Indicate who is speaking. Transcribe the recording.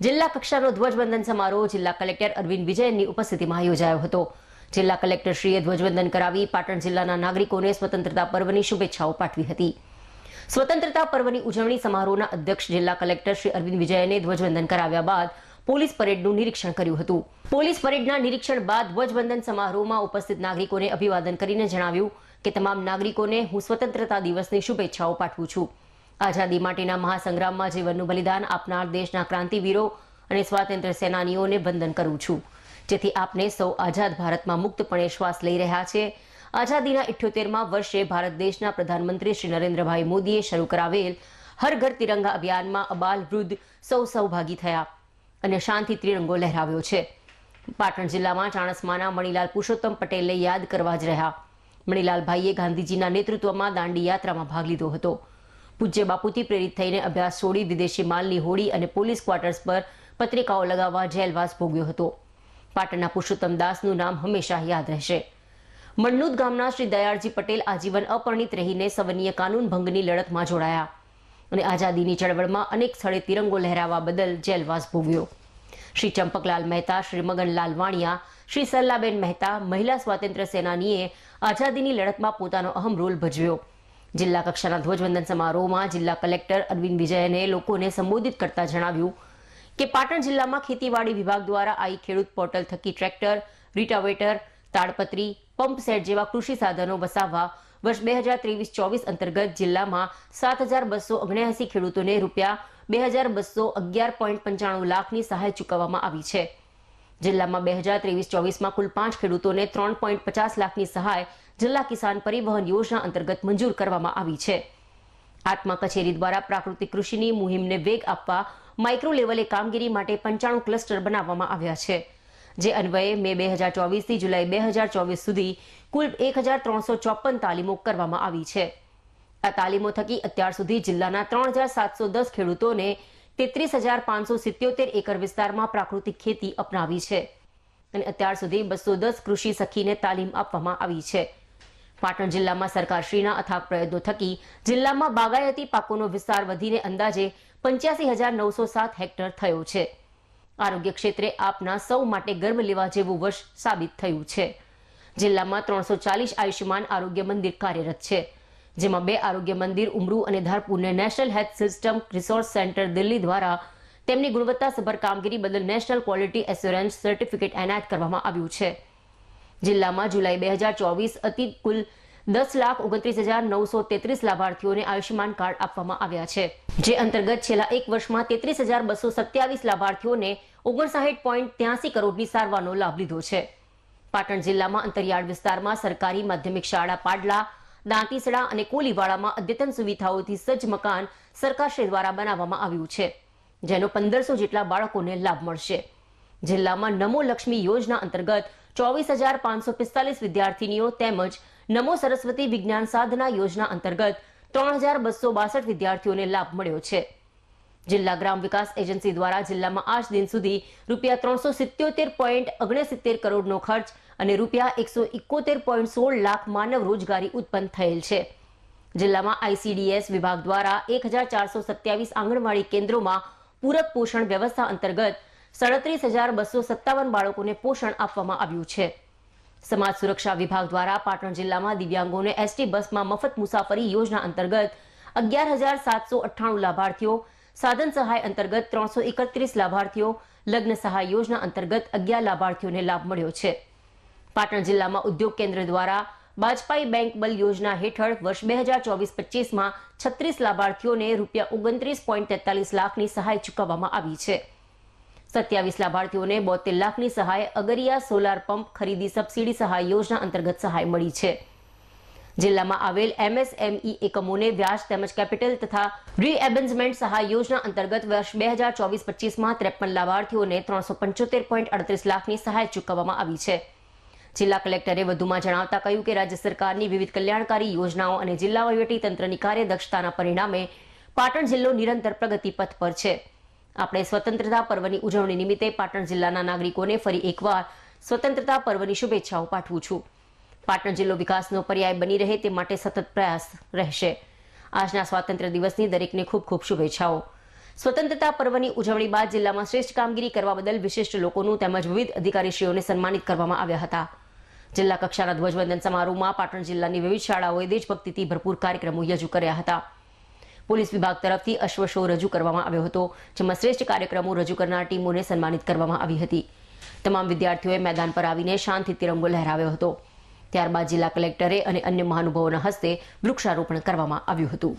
Speaker 1: જિલ્લા કક્ષાનો ધ્વજવંદન સમારોહ જિલ્લા કલેક્ટર અરવિંદ વિજયનની ઉપસ્થિતિમાં યોજાયો હતો. જિલ્લા કલેક્ટરશ્રીએ ધ્વજવંદન કરાવી પાટણ જિલ્લાના નાગરિકોને સ્વતંત્રતા પર્વની શુભેચ્છાઓ પાઠવી હતી. સ્વતંત્રતા પર્વની ઉજવણી સમારોહના અધ્યક્ષ જિલ્લા કલેક્ટર શ્રી અરવિંદ વિજયને ધ્વજવંદન કરાવ્યા બાદ પોલીસ પરેડનું નિરીક્ષણ કર્યું હતું. પોલીસ પરેડના નિરીક્ષણ બાદ ધ્વજવંદન સમારોહમાં ઉપસ્થિત નાગરિકોને અભિવાદન કરીને જણાવ્યું કે તમામ નાગરિકોને હું સ્વતંત્રતા દિવસની શુભેચ્છાઓ પાઠવું છું. આઝાદી માટેના મહાસંગ્રામમાં જીવનનું બલિદાન આપનાર દેશના ક્રાંતિવીરો અને સ્વાતંત્ર્ય સેનાનીઓને વંદન કરું છું. જેથી આપને સૌ આઝાદ ભારતમાં મુક્તપણે શ્વાસ લઈ રહ્યા છે. આઝાદીના ઇઠ્યોતેરમાં વર્ષે ભારત દેશના પ્રધાનમંત્રી શ્રી નરેન્દ્રભાઈ મોદીએ શરૂ કરાવેલ હર ઘર તિરંગા અભિયાનમાં અબાલ વૃદ્ધ સૌ સૌભાગી થયા અને શાંતિ ત્રિરંગો લહેરાવ્યો છે. પાટણ જિલ્લામાં ચાણસ્માના મણિલાલ પુરુષોત્તમ પટેલને યાદ કરવા જ રહ્યા. મણિલાલભાઈએ ગાંધીજીના નેતૃત્વમાં દાંડી યાત્રામાં ભાગ લીધો હતો. પૂજ્ય બાપુથી પ્રેરિત થઈને અભ્યાસ છોડી વિદેશી માલની હોડી અને પોલીસ ક્વાર્ટર્સ પર પત્રિકાઓ લગાવવા જેલવાસ ભોગ્યો હતો. પાટણના પુરુષોત્તમ દાસનું નામ હંમેશા યાદ રહેશે. મણનુદ ગામના શ્રી દયાળજી પટેલ આજીવન અપરિણિત રહીને સવનીય કાનૂન ભંગની લડતમાં જોડાયા અને આઝાદીની ચળવળમાં અનેક સ્થળે તિરંગો લહેરાવવા બદલ જેલવાસ ભોગ્યો. શ્રી ચંપકલાલ મહેતા, શ્રી મગનલાલ વાણિયા, શ્રી સરલાબેન મહેતા, મહિલા સ્વાતંત્ર્ય સેનાનીએ આઝાદીની લડતમાં પોતાનો અહમ રોલ ભજવ્યો. જિલ્લા કક્ષાના ધ્વજવંદન સમારોહમાં જિલ્લા કલેક્ટર અરવિંદ વિજયને લોકોને સંબોધિત કરતા જણાવ્યું કે પાટણ જિલ્લામાં ખેતીવાડી વિભાગ દ્વારા આઈ ખેડૂત પોર્ટલ થકી ટ્રેક્ટર, રીટાવેટર, તાડપત્રી, પંપ સેટ જેવા કૃષિ સાધનો વસાવવા વર્ષ બે હજાર ત્રેવીસ ચોવીસ અંતર્ગત જિલ્લામાં સાત હજાર બસો ઓગણ્યાસી ખેડૂતોને રૂપિયા બે હજાર બસો અગિયાર પોઈન્ટ પંચાણું લાખની સહાય ચૂકવવામાં આવી છે. જિલ્લામાં બે હજાર ત્રેવીસ ચોવીસમાં કુલ પાંચ ખેડૂતોને ત્રણ પોઈન્ટ પચાસ લાખની સહાય જિલ્લા કિસાન પરિવહન યોજના અંતર્ગત મંજૂર કરવામાં આવી છે. આત્મા કચેરી દ્વારા પ્રાકૃતિક કૃષિની મુહિમને વેગ આપવા માઇક્રો લેવલે કામગીરી માટે પંચાણું ક્લસ્ટર બનાવવામાં આવ્યા છે. જે અન્વયે મે બે હજાર ચોવીસથી જુલાઈ બે હજાર ચોવીસ સુધી કુલ એક હજાર ત્રણસો ચોપન તાલીમો કરવામાં આવી છે. આ તાલીમો થકી અત્યાર સુધી જિલ્લાના ત્રણ હજાર સાતસો દસ ખેડૂતોને તેત્રીસ હજાર પાંચસો સિત્યોતેર એકર વિસ્તારમાં પ્રાકૃતિક ખેતી અપનાવી છે. અને અત્યાર સુધી બસો દસ કૃષિ સખીને તાલીમ આપવામાં આવી છે. પાટણ જિલ્લામાં સરકારશ્રીના અથાગ પ્રયત્નો થકી જિલ્લામાં બાગાયતી પાકોનો વિસ્તાર વધીને અંદાજે પંચ્યાસી હજાર નવસો સાત હેક્ટર થયો છે. આરોગ્ય ક્ષેત્રે આપના સૌ માટે ગર્વ લેવા જેવું વર્ષ સાબિત થયું છે. જિલ્લામાં ત્રણસો ચાલીસ આયુષ્યમાન આરોગ્ય મંદિર કાર્યરત છે. જેમાં બે આરોગ્ય મંદિર, ઉમરુ અને ધારપુરને national health system resource centre Delhi દ્વારા તેમની ગુણવત્તાસભર કામગીરી બદલ નેશનલ ક્વોલિટી એસ્યોરન્સ સર્ટિફિકેટ એનાયત કરવામાં આવ્યું છે. જિલ્લામાં જુલાઈ બે હજાર ચોવીસ અતિ કુલ દસ લાખ ઓગણત્રીસ હજાર નવસો તેત્રીસ લાભાર્થીઓને આયુષ્યમાન કાર્ડ આપવામાં આવ્યા છે. જે અંતર્ગત છેલ્લા એક વર્ષમાં તેત્રીસ હજાર બસો સત્યાવીસ લાભાર્થીઓને ઓગણસાઠ પોઈન્ટ ત્યાસી કરોડની સારવારનો લાભ લીધો છે. પાટણ જિલ્લામાં અંતરિયાળ વિસ્તારમાં સરકારી માધ્યમિક શાળા પાડલા દાંતીસડા અને કોલીવાડામાં અદ્યતન સુવિધાઓથી સજ્જ મકાન સરકારશ્રી દ્વારા બનાવવામાં આવ્યું છે, જેનો પંદરસો જેટલા બાળકોને લાભ મળશે. જિલ્લામાં નમો લક્ષ્મી યોજના અંતર્ગત ચોવીસ હજાર પાંચસો પિસ્તાલીસ વિદ્યાર્થીનીઓ તેમજ નમો સરસ્વતી વિજ્ઞાન સાધના યોજના અંતર્ગત ત્રણ હજાર બસો બાસઠ વિદ્યાર્થીઓને લાભ મળ્યો છે. જિલ્લા ગ્રામ વિકાસ એજન્સી દ્વારા જિલ્લામાં આજ દિન સુધી રૂપિયા ત્રણસો સિત્યોતેર પોઈન્ટ ઓગણસિત્તેર કરોડનો ખર્ચ અને રૂપિયા એકસો ઇકોતેર પોઈન્ટ સોળ લાખ માનવ રોજગારી ઉત્પન્ન થયેલ છે. જિલ્લામાં આઈસીડીએસ વિભાગ દ્વારા એક હજાર ચારસો સત્યાવીસ આંગણવાડી કેન્દ્રોમાં પૂરક પોષણ વ્યવસ્થા અંતર્ગત સાડત્રીસ હજાર બસો સત્તાવન બાળકોને પોષણ આપવામાં આવ્યું છે. સમાજ સુરક્ષા વિભાગ દ્વારા પાટણ જિલ્લામાં દિવ્યાંગોને એસટી બસમાં મફત મુસાફરી યોજના અંતર્ગત અગિયાર હજાર સાતસો અઠ્ઠાણું લાભાર્થીઓ સાધન સહાય અંતર્ગત ત્રણસો એકત્રીસ લાભાર્થીઓ લગ્ન સહાય યોજના અંતર્ગત અગિયાર લાભાર્થીઓને લાભ મળ્યો છે. પાટણ જિલ્લામાં ઉદ્યોગ કેન્દ્ર દ્વારા બાજપાઈ બેંક બલ યોજના હેઠળ વર્ષ બે હજાર ચોવીસ પચીસમાં છત્રીસ લાભાર્થીઓને રૂપિયા ઓગણત્રીસ પોઈન્ટ તેતાલીસ લાખની સહાય ચૂકવવામાં આવી છે. સત્યાવીસ લાભાર્થીઓને બોતેર લાખની સહાય અગરિયા સોલાર પંપ ખરીદી સબસિડી સહાય યોજના અંતર્ગત સહાય મળી છે. જિલ્લામાં આવેલ એમએસએમઈ એકમોને વ્યાજ તેમજ કેપિટલ તથા રીએબેન્સમેન્ટ સહાય યોજના અંતર્ગત વર્ષ બે હજાર ચોવીસ પચીસમાં ત્રેપન લાભાર્થીઓને ત્રણસો પંચોતેર પોઈન્ટ અડત્રીસ લાખની સહાય ચૂકવવામાં આવી છે. જિલ્લા કલેક્ટરે વધુમાં જણાવતા કહ્યું કે રાજ્ય સરકારની વિવિધ કલ્યાણકારી યોજનાઓ અને જિલ્લા તંત્રની કાર્યદક્ષતાના પરિણામે પાટણ જિલ્લો નિરંતર પ્રગતિ પથ પર છે. આપણે સ્વતંત્રતા પર્વની ઉજવણી નિમિત્તે પાટણ જિલ્લાના નાગરિકોને ફરી એકવાર સ્વતંત્રતા પર્વની શુભેચ્છાઓ પાઠવું છું. પાટણ જિલ્લો વિકાસનો પર્યાય બની રહે તે માટે સતત પ્રયાસ રહેશે. આજના સ્વાતંત્ર્ય દિવસની દરેકને ખૂબ ખૂબ શુભેચ્છાઓ. સ્વતંત્રતા પર્વની ઉજવણી બાદ જિલ્લામાં શ્રેષ્ઠ કામગીરી કરવા બદલ વિશિષ્ટ લોકોનું તેમજ વિવિધ અધિકારીશ્રીઓને સન્માનિત કરવામાં આવ્યા હતા. જિલ્લા કક્ષાના ધ્વજવંદન સમારોહમાં પાટણ જિલ્લાની વિવિધ શાળાઓએ દેશભક્તિથી ભરપૂર કાર્યક્રમો રજૂ કર્યા હતા. પોલીસ વિભાગ તરફથી અશ્વ શો રજૂ કરવામાં આવ્યો હતો, જેમાં શ્રેષ્ઠ કાર્યક્રમો રજૂ કરનાર ટીમોને સન્માનિત કરવામાં આવી હતી. તમામ વિદ્યાર્થીઓએ મેદાન પર આવીને શાંતિ તિરંગો લહેરાવ્યો હતો. ત્યારબાદ જિલ્લા કલેક્ટરે અને અન્ય મહાનુભાવોના હસ્તે વૃક્ષારોપણ કરવામાં આવ્યું હતું.